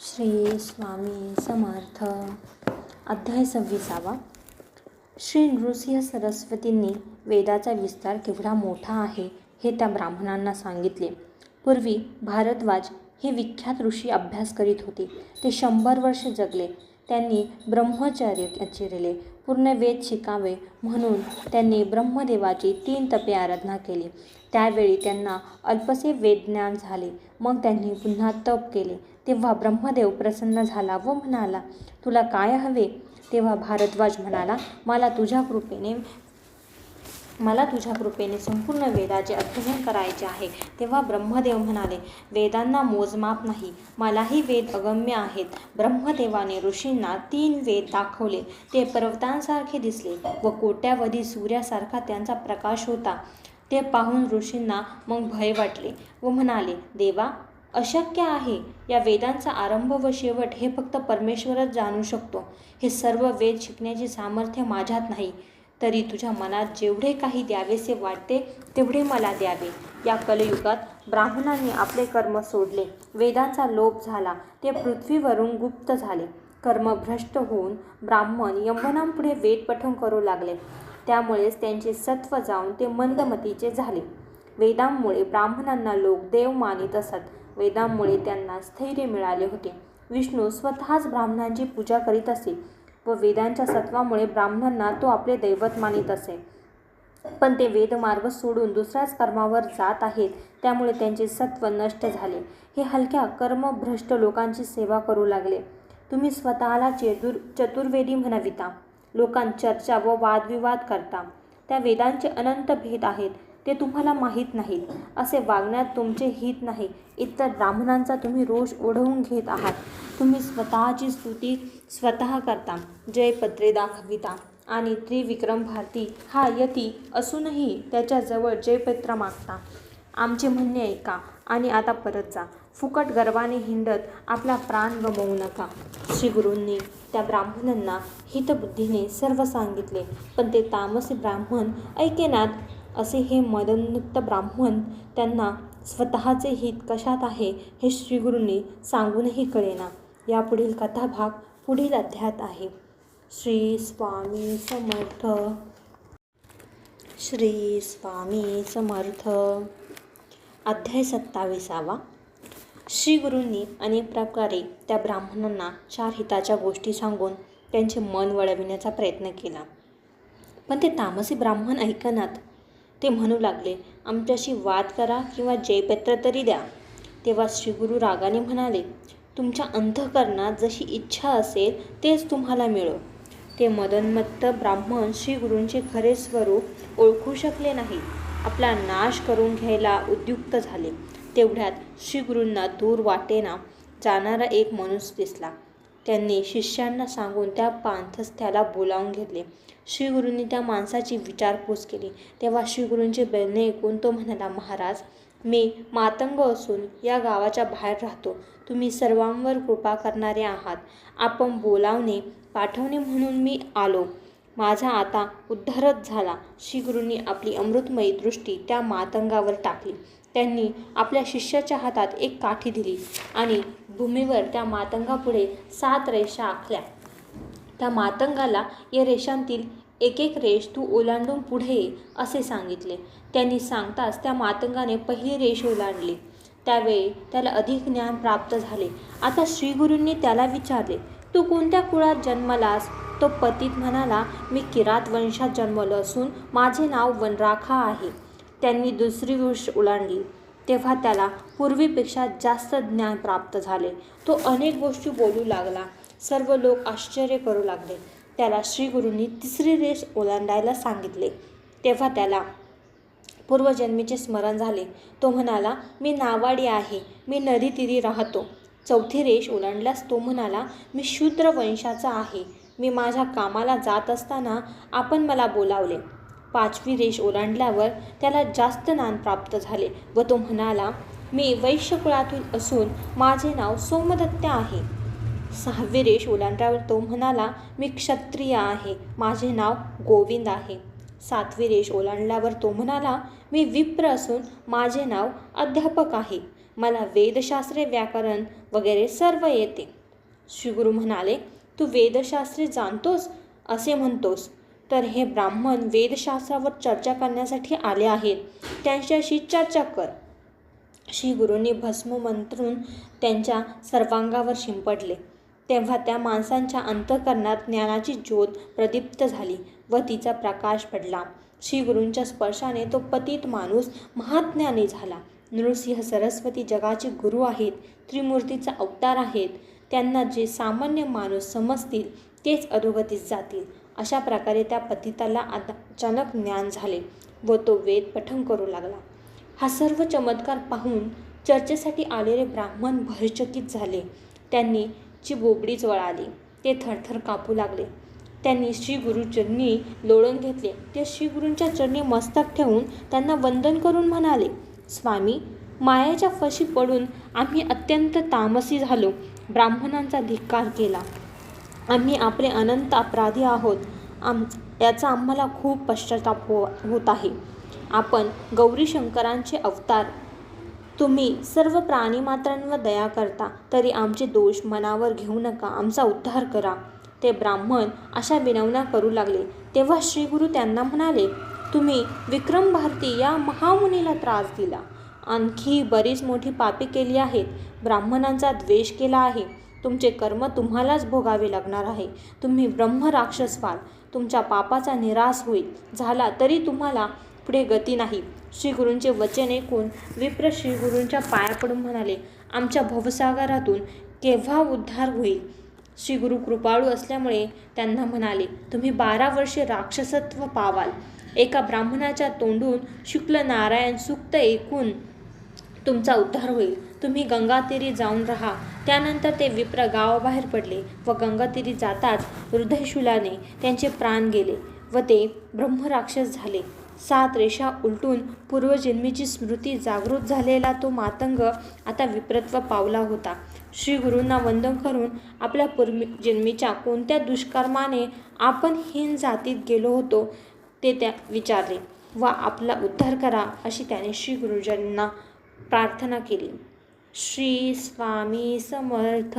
श्री स्वामी समर्थ. अध्याय सव्वीसावा. श्री नृसिंह सरस्वतींनी वेदाचा विस्तार केवढा मोठा आहे हे त्या ब्राह्मणांना सांगितले. पूर्वी भारद्वाज हे विख्यात ऋषी अभ्यास करीत होते. ते शंभर वर्ष जगले. त्यांनी ब्रह्मचर्य आचरिले. पूर्ण वेद शिकावे म्हणून त्यांनी ब्रह्मदेवाची तीन तपे आराधना केली. त्यावेळी त्यांना अल्पसे वेदज्ञान झाले. मग त्यांनी पुन्हा तप केले. तेव्हा ब्रह्मदेव प्रसन्न झाला व म्हणाला तुला काय हवे? तेव्हा भारद्वाज म्हणाला मला तुझ्या कृपेने मला तुझ्या कृपेने संपूर्ण वेदाचे अध्ययन करायचे आहे. तेव्हा ब्रह्मदेव म्हणाले वेदांना मोजमाप नाही. मलाही वेद अगम्य आहेत. ब्रह्मदेवाने ऋषींना तीन वेद दाखवले. ते पर्वतांसारखे दिसले व कोट्यावधी सूर्यासारखा त्यांचा प्रकाश होता. ते पाहून ऋषींना मग भय वाटले व म्हणाले देवा अशक्य आहे. या वेदांचा आरंभ व शेवट हे फक्त परमेश्वरच जाणू शकतो. हे सर्व वेद शिकण्याचे सामर्थ्य माझ्यात नाही. तरी तुझ्या मनात जेवढे काही द्यावेसे वाटते तेवढे मला द्यावे. या कलयुगात ब्राह्मणांनी आपले कर्म सोडले. वेदांचा लोप झाला. ते पृथ्वीवरून गुप्त झाले. कर्मभ्रष्ट होऊन ब्राह्मण यमनांपुढे वेद पठण करू लागले. त्यामुळेच त्यांचे सत्व जाऊन ते मंदमतीचे झाले. वेदांमुळे ब्राह्मणांना लोक देव मानित असत. वेदांमुळे त्यांना स्थैर्य मिळाले होते. विष्णू स्वतःच ब्राह्मणांची पूजा करीत असे व वेदांच्या सत्वामुळे ब्राह्मणांना तो आपले दैवत मानित असे. पण ते वेदमार्ग सोडून दुसऱ्याच कर्मावर जात आहेत. त्यामुळे त्यांचे सत्व नष्ट झाले. हे हलक्या कर्मभ्रष्ट लोकांची सेवा करू लागले. तुम्ही स्वतःला चेदुर चतुर्वेदी म्हणाविता. लोकां चर्चा व वादविवाद करता. त्या वेदांचे अनंत भेद आहेत ते तुम्हाला माहीत नाहीत. असे वागण्यात तुमचे हित नाही. इतर ब्राह्मणांचा तुम्ही रोष ओढवून घेत आहात. तुम्ही स्वतःची स्तुती स्वतः करता. जयपत्रे दाखविता. आणि त्रिविक्रम भारती हा यती असूनही त्याच्याजवळ जयपत्र मागता. आमचे म्हणणे ऐका आणि आता परत जा. फुकट गर्वाने हिंडत आपला प्राण गमवू नका. श्री गुरूंनी त्या ब्राह्मणांना हितबुद्धीने सर्व सांगितले. पण ते तामसी ब्राह्मण ऐकेनात असे हे मदनुक्त ब्राह्मण त्यांना स्वतःचे हित कशात आहे हे श्रीगुरूंनी सांगूनही कळेना. यापुढील कथाभाग पुढील अध्यात आहे. श्री स्वामी समर्थ. श्री स्वामी समर्थ. अध्याय सत्ताविसावा. श्री गुरूंनी अनेक प्रकारे त्या ब्राह्मणांना चार हिताच्या गोष्टी सांगून त्यांचे मन वळविण्याचा प्रयत्न केला. पण ते तामसी ब्राह्मण ऐकनात ते म्हणू लागले आमच्याशी वाद करा किंवा जयपत्र तरी द्या. तेव्हा श्रीगुरू रागाने म्हणाले तुमच्या अंतःकरणात जशी इच्छा असेल तेच तुम्हाला मिळो. ते मदनमत्त ब्राह्मण श्रीगुरूंचे खरे स्वरूप ओळखू शकले नाही आपला नाश करून घ्यायला उद्युक्त झाले. तेवढ्यात श्रीगुरूंना दूर वाटेना जाणारा एक माणूस दिसला. त्यांनी शिष्यांना सांगून त्या पांथस्थ्याला बोलावून घेतले. श्रीगुरूंनी त्या माणसाची विचारपूस केली. तेव्हा श्रीगुरूंचे बोलणे ऐकून तो म्हणाला महाराज मी मातंग असून या गावाच्या बाहेर राहतो. तुम्ही सर्वांवर कृपा करणारे आहात. आपण बोलावणे पाठवणे म्हणून मी आलो. माझा आता उद्धारच झाला. श्रीगुरूंनी आपली अमृतमयी दृष्टी त्या मातंगावर टाकली. त्यांनी आपल्या शिष्याच्या हातात एक काठी दिली आणि भूमीवर त्या मातंगापुढे सात रेषा आखल्या. त्या मातंगाला या रेषांतील एक एक रेष तू ओलांडून पुढे ये असे सांगितले. त्यांनी सांगताच त्या मातंगाने पहिली रेष ओलांडली. त्यावेळी त्याला अधिक ज्ञान प्राप्त झाले. आता श्रीगुरूंनी त्याला विचारले तू कोणत्या कुळात जन्मलास? तो पतीत म्हणाला मी किरात वंशात जन्मलो असून माझे नाव वनराखा आहे. त्यांनी दुसरी गोष्ट ओलांडली. तेव्हा त्याला पूर्वीपेक्षा जास्त ज्ञान प्राप्त झाले. तो अनेक गोष्टी बोलू लागला. सर्व लोक आश्चर्य करू लागले. त्याला श्रीगुरूंनी तिसरी रेष ओलांडायला सांगितले. तेव्हा त्याला पूर्वजन्मीचे स्मरण झाले. तो म्हणाला मी नावाडी आहे. मी नदीतीरी राहतो. चौथी रेष ओलांडल्यास तो म्हणाला मी शूद्र वंशाचा आहे. मी माझ्या कामाला जात असताना आपण मला बोलावले. पाचवी रेष ओलांडल्यावर त्याला जास्त ज्ञान प्राप्त झाले व तो म्हणाला मी वैश्यकुळातून असून माझे नाव सोमदत्त आहे. सहावी रेष ओलांडल्यावर तो म्हणाला मी क्षत्रिय आहे. माझे नाव गोविंद आहे. सातवी रेष ओलांडल्यावर तो म्हणाला मी विप्र असून माझे नाव अध्यापक आहे. मला वेदशास्त्रे व्याकरण वगैरे सर्व येते. श्रीगुरू म्हणाले तू वेदशास्त्रे जाणतोस? असे म्हणतोस. तर हे ब्राह्मण वेदशास्त्रावर चर्चा करण्यासाठी आले आहेत. त्यांच्याशी चर्चा कर. श्री गुरूंनी भस्म मंत्रून त्यांच्या सर्वांगावर शिंपडले. तेव्हा त्या माणसांच्या अंतःकरणात ज्ञानाची ज्योत प्रदीप्त झाली व तिचा प्रकाश पडला. श्री गुरूंच्या स्पर्शाने तो पतित माणूस महाज्ञानी झाला. नृसिंह सरस्वती जगाचे गुरु आहेत त्रिमूर्तीचा अवतार आहेत. त्यांना जे सामान्य माणूस समजतील तेच अधोगतीस जातील. अशा प्रकारे त्या पतिताला अचानक ज्ञान झाले व तो वेद पठन करू लागला. हा सर्व चमत्कार पाहून चर्चेसाठी आलेले ब्राह्मण भयचकित झाले. त्यांनी ची बोबडीच वळाली ते थरथर कापू लागले. त्यांनी श्री गुरुचरणी लोळून घेतले. ते श्री गुरूंच्या चरणी मस्तक ठेवून त्यांना वंदन करून म्हणाले स्वामी मायाच्या फशी पडून आम्ही अत्यंत तामसी झालो. ब्राह्मणांचा धिक्कार केला. आम्ही आपले अनंत अपराधी आहोत. आम याचा आम्हाला खूप पश्चाताप हो होत आहे. आपण गौरी शंकरांचे अवतार. तुम्ही सर्व प्राणीमात्रांवर दया करता तरी आमचे दोष मनावर घेऊ नका आमचा उद्धार करा. ते ब्राह्मण अशा विनवण्या करू लागले. तेव्हा श्रीगुरू त्यांना म्हणाले तुम्ही विक्रम भारती या महामुनीला त्रास दिला. आणखी बरीच मोठी पापे केली आहेत. ब्राह्मणांचा द्वेष केला आहे. तुमचे कर्म तुम्हालाच भोगावे लागणार आहे. तुम्ही ब्रह्म राक्षस व्हाल. तुमच्या पापाचा निराश होईल. झाला तरी तुम्हाला पुढे गती नाही. श्रीगुरूंचे वचन ऐकून विप्र श्रीगुरूंच्या पाया पडून म्हणाले आमच्या भवसागरातून केव्हा उद्धार होईल? श्रीगुरु कृपाळू असल्यामुळे त्यांना म्हणाले तुम्ही बारा वर्षे राक्षसत्व पावाल. एका ब्राह्मणाच्या तोंडून शुक्ल नारायण सुक्त ऐकून तुमचा उद्धार होईल. तुम्ही गंगातीरी जाऊन राहा. त्यानंतर ते विप्र गावाबाहेर पडले व गंगातीरी जाताच हृदयशूलाने त्यांचे प्राण गेले व ते ब्रह्मराक्षस झाले. सात रेषा उलटून पूर्वजन्मीची स्मृती जागृत झालेला तो मातंग आता विप्रत्व पावला होता. श्री गुरूंना वंदन करून आपल्या पूर्वजन्मीच्या कोणत्या दुष्कर्माने आपण हीन जातीत गेलो होतो ते त्या विचारले व आपला उद्धार करा अशी त्याने श्री गुरुजींना प्रार्थना केली. श्री स्वामी समर्थ।